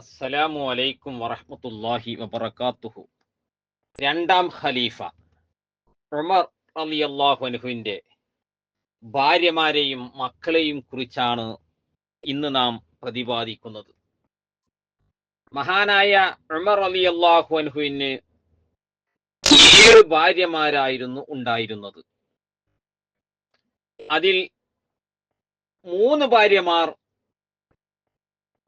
അസ്സലാമു അലൈക്കും വറഹ്മത്തുള്ളാഹി വബറകാതുഹു രണ്ടാം ഖലീഫ ഉമർ റളിയല്ലാഹു അൻഹുവിന്റെ ഭാര്യമാരെയും മക്കളെയും കുറിച്ചാണ് ഇന്ന് നാം പ്രതിപാദിക്കുന്നത്. മഹാനായ ഉമർ റളിയല്ലാഹു അൻഹുവിന് ഏഴ് ഭാര്യമാരായിരുന്നു ഉണ്ടായിരുന്നത്. അതിൽ മൂന്ന് ഭാര്യമാർ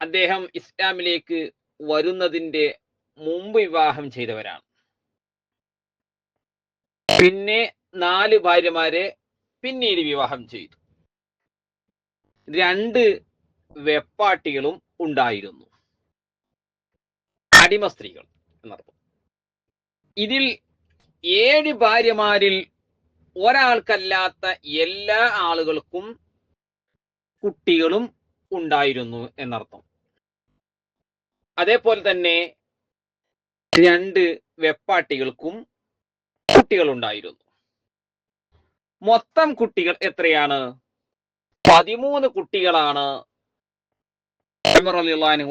അദ്ദേഹം ഇസ്ലാമിലേക്ക് വരുന്നതിന്റെ മുമ്പ് വിവാഹം ചെയ്തവരാണ്. പിന്നെ നാല് ഭാര്യമാരെ പിന്നീട് വിവാഹം ചെയ്തു. രണ്ട് വെപ്പാട്ടികളും ഉണ്ടായിരുന്നു. അടിമ സ്ത്രീകൾ എന്നർത്ഥം. ഇതിൽ ഏഴ് ഭാര്യമാരിൽ ഒരാൾക്കല്ലാത്ത എല്ലാ ആളുകൾക്കും കുട്ടികളും ഉണ്ടായിരുന്നു എന്നർത്ഥം. അതേപോലെ തന്നെ രണ്ട് വെപ്പാട്ടികൾക്കും കുട്ടികൾ ഉണ്ടായിരുന്നു മൊത്തം കുട്ടികൾ എത്രയാണ്? പതിമൂന്ന് കുട്ടികളാണ്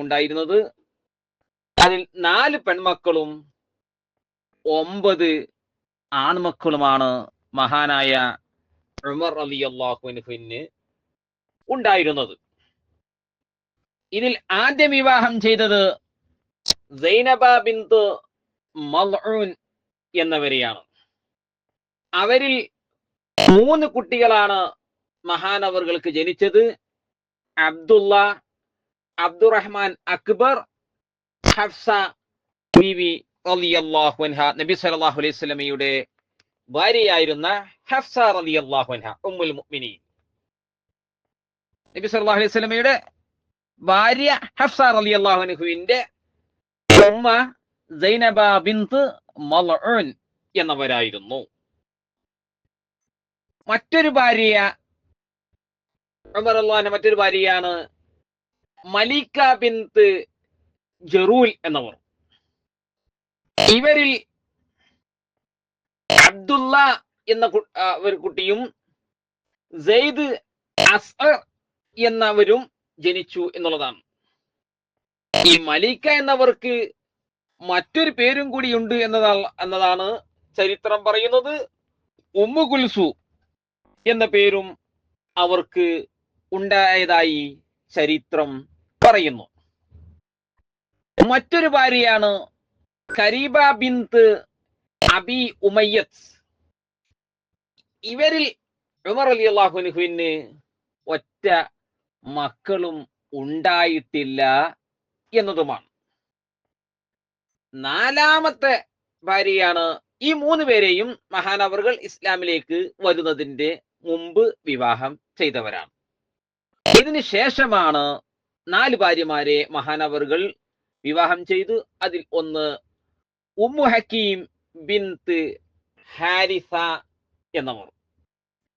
ഉണ്ടായിരുന്നത്. അതിൽ നാല് പെൺമക്കളും ഒമ്പത് ആൺമക്കളുമാണ് മഹാനായ ഉമർ റളിയല്ലാഹു അൻഹുവിന് ഉണ്ടായിരുന്നത്. ഇതിൽ ആദ്യ വിവാഹം ചെയ്തത് സൈനബ ബിന്ത് മൽഊൻ എന്നവരെയാണ്. അവരിൽ മൂന്ന് കുട്ടികളാണ് മഹാനവറുകൾക്ക് ജനിച്ചത്. അബ്ദുള്ള അബ്ദുറഹ്മാൻ അക്ബർ ഹഫ്സ ബീവി റളിയല്ലാഹു അൻഹ നബി സല്ലല്ലാഹു അലൈഹി വസല്ലമയുടെ ഭാര്യയായിരുന്ന ഹഫ്സ റളിയല്ലാഹു അൻഹ ഉമ്മുൽ മുഅ്മിനീൻ. നബി സല്ലല്ലാഹു അലൈഹി വസല്ലമയുടെ ഭാര്യ ഹഫ്സ റളിയല്ലാഹു അൻഹുവിന്റെ ഉമ്മ സൈനബ ബിന്ത് മലഉൻ എന്നവരായിരുന്നു. മറ്റൊരു ഭാര്യ ഉമർ അള്ളാഹിന്റെ മറ്റൊരു ഭാര്യയാണ് മലിക ബിന്ത് ജറൂൽ എന്നവർ. ഇവരിൽ അബ്ദുള്ള എന്ന ഒരു കുട്ടിയും സെയ്ദ് എന്നവരും ജനിച്ചു എന്നുള്ളതാണ്. ഈ മലിക്ക എന്നവർക്ക് മറ്റൊരു പേരും കൂടി ഉണ്ട് എന്നതാ എന്നതാണ് ചരിത്രം പറയുന്നത്. ഉമ്മു കുൽസു എന്ന പേരും അവർക്ക് ഉണ്ടായതായി ചരിത്രം പറയുന്നു. മറ്റൊരു ഭാര്യയാണ് കരീബ ബിന്ത് അബി ഉമയ്യത്ത്. ഇവരിൽ ഉമർ അലി അള്ളാഹുനുഹുവിന് ഒറ്റ മക്കളും ഉണ്ടായിട്ടില്ല എന്നതുമാണ്. നാലാമത്തെ ഭാര്യയാണ് ഈ മൂന്ന് പേരെയും മഹാനവറുകൾ ഇസ്ലാമിലേക്ക് വരുന്നതിന്റെ മുമ്പ് വിവാഹം ചെയ്തവരാണ്. ഇതിനു ശേഷമാണ് നാല് ഭാര്യമാരെ മഹാനവറുകൾ വിവാഹം ചെയ്തു അതിൽ ഒന്ന് ഉമ്മു ഹക്കീം ബിന്ത് ഹാരിസ എന്നവർ.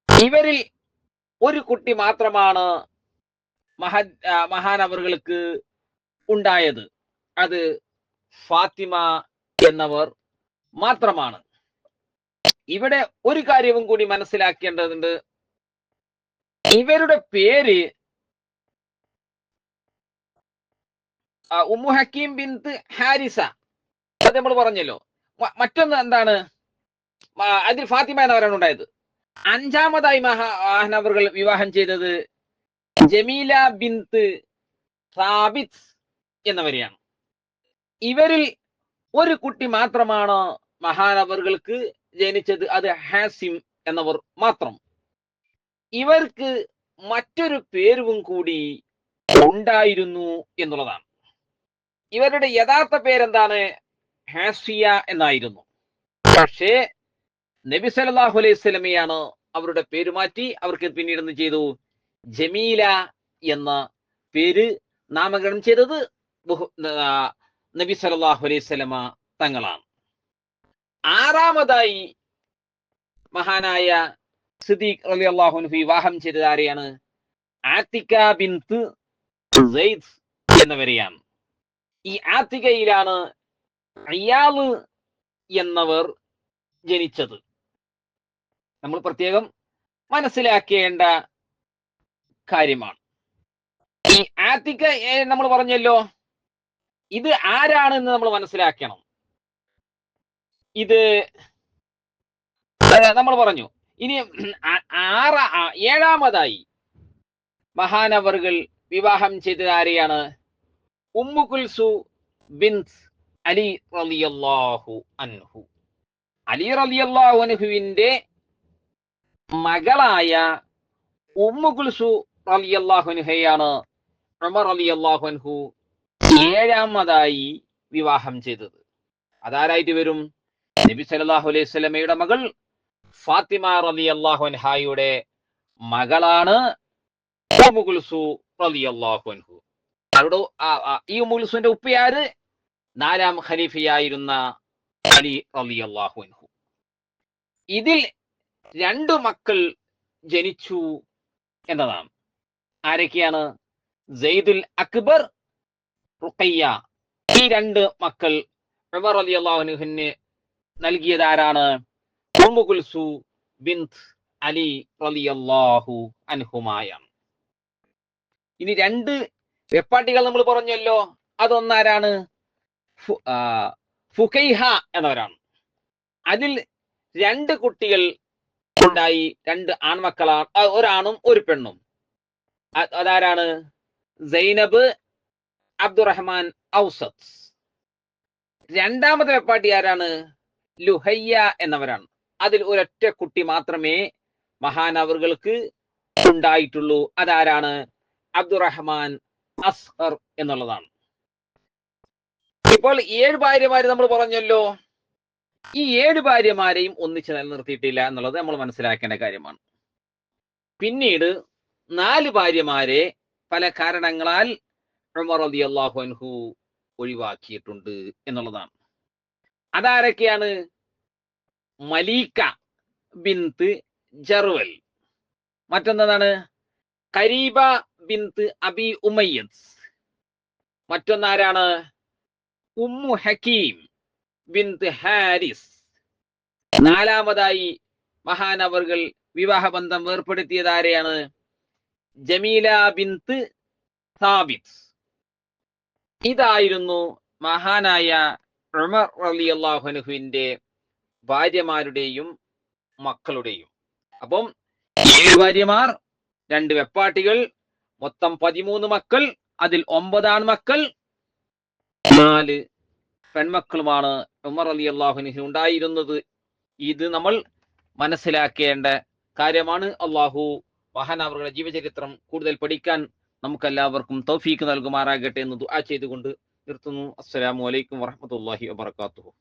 ഇവരിൽ ഒരു കുട്ടി മാത്രമാണ് ആ, മഹാനവറുകൾക്ക് ഉണ്ടായത് അത് ഫാത്തിമ എന്നവർ മാത്രമാണ്. ഇവിടെ ഒരു കാര്യവും കൂടി മനസ്സിലാക്കേണ്ടതുണ്ട്. ഇവരുടെ പേര് ഉമ്മു ഹക്കീം ബിന്ത് ഹാരിസ. അത് നമ്മൾ പറഞ്ഞല്ലോ. മറ്റൊന്ന് എന്താണ്? അതിൽ ഫാത്തിമ എന്നവരാണ് ഉണ്ടായത്. അഞ്ചാമതായി മഹാ മഹാനവറുകൾ വിവാഹം ചെയ്തത് ജമീല ബിന്ത് സാബിത് എന്നവരെയാണ്. ഇവരിൽ ഒരു കുട്ടി മാത്രമാണ് മഹാനവറുകൾക്ക് ജനിച്ചത് അത് ഹാസിം എന്നവർ മാത്രം. ഇവർക്ക് മറ്റൊരു പേരും കൂടി ഉണ്ടായിരുന്നു എന്നുള്ളതാണ്. ഇവരുടെ യഥാർത്ഥ പേരെന്താണ്? ഹാസിയ എന്നായിരുന്നു. പക്ഷേ നബി സല്ലല്ലാഹു അലൈഹി സ്വലമയാണ് അവരുടെ പേര് മാറ്റി അവർക്ക് പിന്നീട് എന്ത് ചെയ്തു? ജമീല എന്ന പേര് നാമകരണം ചെയ്തത് നബി സല്ലല്ലാഹു അലൈഹി സ്വലമ തങ്ങളാണ്. ആറാമതായി മഹാനായ സിദ്ദീഖ് അലി അൻഹു വിവാഹം ചെയ്തത് ആരെയാണ്? ആത്തിക ബിന്ത് എന്നവരെയാണ്. ഈ ആത്തികയിലാണ് അയാൾ എന്നവർ ജനിച്ചത്. നമ്മൾ പ്രത്യേകം മനസ്സിലാക്കേണ്ട കാര്യമാണ്. ഈ ആത്തിക്ക നമ്മൾ പറഞ്ഞല്ലോ ഇത് ആരാണെന്ന് നമ്മൾ മനസ്സിലാക്കണം. ഇത് നമ്മൾ പറഞ്ഞു. ഇനി ആറ ഏഴാമതായി മഹാനവറുകൾ വിവാഹം ചെയ്തത് ആരെയാണ്? ഉമ്മു കുൽസു ബിൻസ് അലി റളിയല്ലാഹു അൻഹു. അലി റളിയല്ലാഹു അൻഹുവിന്റെ മകളായ ഉമ്മു കുൽസു റളിയല്ലാഹു അൻഹയാണ് ഉമർ റളിയല്ലാഹു അൻഹു ഏഴാമതായി വിവാഹം ചെയ്തത്. അതാരായിട്ട് വരും? നബി സല്ലല്ലാഹു അലൈഹി സ്വലമയുടെ മകൾ ഫാത്തിമ റളിയല്ലാഹു അള്ളാഹുൻഹായുടെ മകളാണ് ഉമ്മു കുൽസു റളിയല്ലാഹു അൻഹു. അവരുടെ ഈ ഉമ്മു കുൽസുവിന്റെ ഉപ്പയാര് നാലാം ഖലീഫയായിരുന്ന അലി റളിയല്ലാഹു അൻഹു. ഇതിൽ രണ്ടു മക്കൾ ജനിച്ചു എന്നതാണ്. ആരൊക്കെയാണ്? സെയ്ദുൽ അക്ബർ റുഖയ്യ. ഈ രണ്ട് മക്കൾ ഉമർ അലി അള്ളാഹുനുഹിന് നൽകിയത് ആരാണ് ബിൻത് അലി ഇനി രണ്ട് വെപ്പാട്ടികൾ നമ്മൾ പറഞ്ഞല്ലോ. അതൊന്നാരാണ്? ഫുഖൈഹ എന്നവരാണ്. അതിൽ രണ്ട് കുട്ടികൾ ഉണ്ടായി രണ്ട് ആൺമക്കളാണ് ഒരാണും ഒരു പെണ്ണും. അതാരാണ്? സൈനബ് അബ്ദുറഹ്മാൻ ഔസത്ത്. രണ്ടാമത്തെ വെപ്പാട്ടി ആരാണ്? ലുഹയ്യ എന്നവരാണ്. അതിൽ ഒരൊറ്റ കുട്ടി മാത്രമേ മഹാനവറുകൾക്ക് ഉണ്ടായിട്ടുള്ളൂ. അതാരാണ്? അബ്ദുറഹ്മാൻ അസ്ഹർ എന്നുള്ളതാണ്. ഇപ്പോൾ ഏഴ് ഭാര്യമാര് നമ്മൾ പറഞ്ഞല്ലോ. ഈ ഏഴ് ഭാര്യമാരെയും ഒന്നിച്ച് നിലനിർത്തിയിട്ടില്ല എന്നുള്ളത് നമ്മൾ മനസ്സിലാക്കേണ്ട കാര്യമാണ്. പിന്നീട് നാല് ഭാര്യമാരെ പല കാരണങ്ങളാൽ ഉമർ റളിയല്ലാഹു അൻഹു ഒഴിവാക്കിയിട്ടുണ്ട് എന്നുള്ളതാണ്. അതാരൊക്കെയാണ്? Malika bint Jarwal. മറ്റൊന്നതാണ് കരീബ ബിന്ത് Abi ഉമയ്യത്ത് മറ്റൊന്നാരാണ്? Umm Hakim bint Haris. നാലാമതായി മഹാനവറുകൾ വിവാഹബന്ധം ഏർപ്പെടുത്തിയത് ആരെയാണ്? ജമീല ബിന്ത് സാബിത് ഇതായിരുന്നു മഹാനായ ഉമർ അലി അള്ളാഹുനുഹുവിന്റെ ഭാര്യമാരുടെയും മക്കളുടെയും. അപ്പം ഏഴ് ഭാര്യമാർ രണ്ട് വെപ്പാട്ടികൾ മൊത്തം പതിമൂന്ന് മക്കൾ അതിൽ ഒമ്പതാണ് മക്കൾ. നാല് പെൺമക്കളുമാണ് ഉമർ അലി അള്ളാഹുനുഹു ഉണ്ടായിരുന്നത്. ഇത് നമ്മൾ മനസ്സിലാക്കേണ്ട കാര്യമാണ്. അള്ളാഹു മഹാൻ അവരുടെ ജീവചരിത്രം കൂടുതൽ പഠിക്കാൻ നമുക്കെല്ലാവർക്കും തൗഫീക്ക് നൽകുമാറാകട്ടെ എന്ന് ദുആ ചെയ്തുകൊണ്ട് നിർത്തുന്നു. അസ്സലാമു അലൈക്കും വറഹ്മത്തുള്ളാഹി വബറകാതുഹു.